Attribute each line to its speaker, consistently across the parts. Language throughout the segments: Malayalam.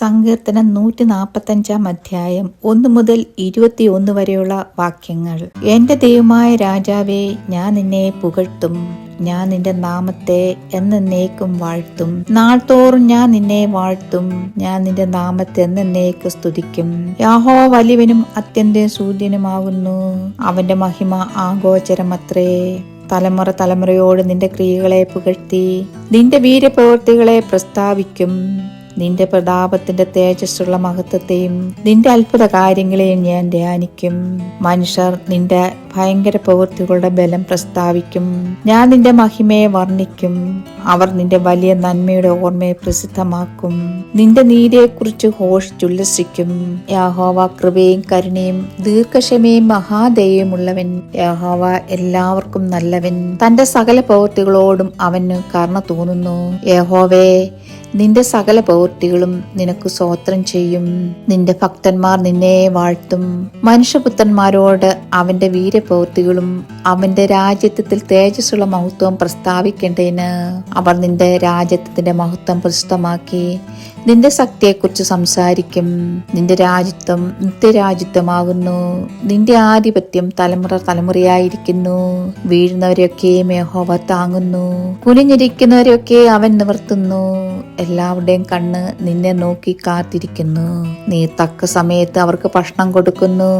Speaker 1: സങ്കീർത്തനം നൂറ്റി നാൽപ്പത്തഞ്ചാം അധ്യായം ഒന്ന് മുതൽ ഇരുപത്തിയൊന്ന് വരെയുള്ള വാക്യങ്ങൾ. എന്റെ ദൈവമായ രാജാവേ ഞാൻ നിന്നെ പുകഴ്ത്തും. ഞാൻ നിന്റെ നാമത്തെ എന്നേക്കും വാഴ്ത്തും. നാൾതോറും ഞാൻ നിന്നെ വാഴ്ത്തും. ഞാൻ നിന്റെ നാമത്തെ എന്നേക്ക് സ്തുതിക്കും. യാഹോ വലിയവനും അത്യന്തം സൂര്യനുമാകുന്നു അവന്റെ മഹിമ ആഗോചരമത്രേ. തലമുറ തലമുറയോട് നിന്റെ ക്രിയകളെ പുകഴ്ത്തി. നിന്റെ വീരപ്രവൃത്തികളെ പ്രസ്താവിക്കും. നിന്റെ പ്രതാപത്തിന്റെ തേജസ്സുള്ള മഹത്വത്തെയും നിന്റെ അത്ഭുത കാര്യങ്ങളെയും ഞാൻ ധ്യാനിക്കും. മനുഷ്യർ നിന്റെ ഭയങ്കര പ്രവൃത്തികളുടെ ബലം പ്രസ്താവിക്കും. ഞാൻ നിന്റെ മഹിമയെ വർണിക്കും. അവർ നിന്റെ വലിയ നന്മയുടെ ഓർമ്മയെ പ്രസിദ്ധമാക്കും. നിന്റെ നീതിയെക്കുറിച്ച് ഘോഷിച്ചുല്ലസിക്കും. യാഹോവ കൃപയും കരുണയും ദീർഘക്ഷമയും മഹാദയയും ഉള്ളവൻ യാഹോവ എല്ലാവർക്കും നല്ലവൻ. തന്റെ സകല പ്രവൃത്തികളോടും അവന് കരുണ തോന്നുന്നു. യഹോവേ നിന്റെ സകല പ്രവൃത്തികളും നിനക്ക് സ്വോത്രം ചെയ്യും. നിന്റെ ഭക്തന്മാർ നിന്നെ വാഴ്ത്തും. മനുഷ്യപുത്രന്മാരോട് അവന്റെ വീരപ്രവൃത്തികളും അവന്റെ രാജ്യത്വത്തിൽ തേജസ്സുള്ള മഹത്വം പ്രസ്താവിക്കേണ്ടതിന് അവർ നിന്റെ രാജ്യത്വത്തിന്റെ മഹത്വം പ്രസിദ്ധമാക്കി നിന്റെ ശക്തിയെക്കുറിച്ച് സംസാരിക്കും. നിന്റെ രാജ്യത്വം നിത്യരാജ്യത്വമാകുന്നു. നിന്റെ ആധിപത്യം തലമുറ തലമുറയായിരിക്കുന്നു. വീഴുന്നവരെയൊക്കെ മേഹോവ താങ്ങുന്നു. കുനിഞ്ഞിരിക്കുന്നവരെയൊക്കെ അവൻ നിവർത്തുന്നു. എല്ലാവരുടെയും കണ്ണ് നിന്നെ നോക്കി കാത്തിരിക്കുന്നു. നീ തക്ക സമയത്ത് അവർക്ക് ഭക്ഷണം കൊടുക്കുന്നു.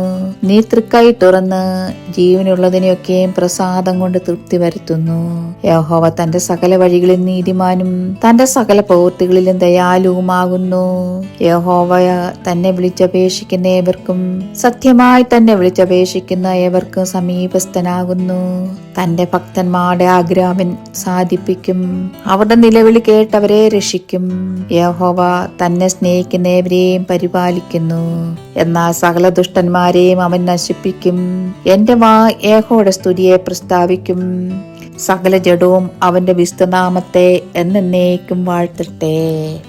Speaker 1: നീ തൃക്കൈ തുറന്ന് ജീവനുള്ളതിനെയൊക്കെയും പ്രസാദം കൊണ്ട് തൃപ്തി വരുത്തുന്നു. യഹോവ തന്റെ സകല വഴികളിൽ നീതിമാനും തന്റെ സകല പ്രവൃത്തികളിലും ദയാലുവുമാകുന്നു. യഹോവ തന്നെ വിളിച്ചപേക്ഷിക്കുന്ന ഏവർക്കും സത്യമായി തന്നെ വിളിച്ചപേക്ഷിക്കുന്ന ഏവർക്കും സമീപസ്ഥനാകുന്നു. തന്റെ ഭക്തന്മാരുടെ ആഗ്രഹം സാധിപ്പിക്കും. അവരുടെ നിലവിളി കേട്ടവരെ രക്ഷിക്കും. യഹോവ തന്നെ സ്നേഹിക്കുന്നവരെയും പരിപാലിക്കുന്നു. എന്നാൽ സകല ദുഷ്ടന്മാരെയും അവൻ നശിപ്പിക്കും. എന്റെ മാ ഏഹോയുടെ സ്തുതിയെ പ്രസ്താവിക്കും. സകല ജഡവും അവന്റെ വിസ്തുനാമത്തെ എന്നേക്കും വാഴ്ത്തട്ടെ.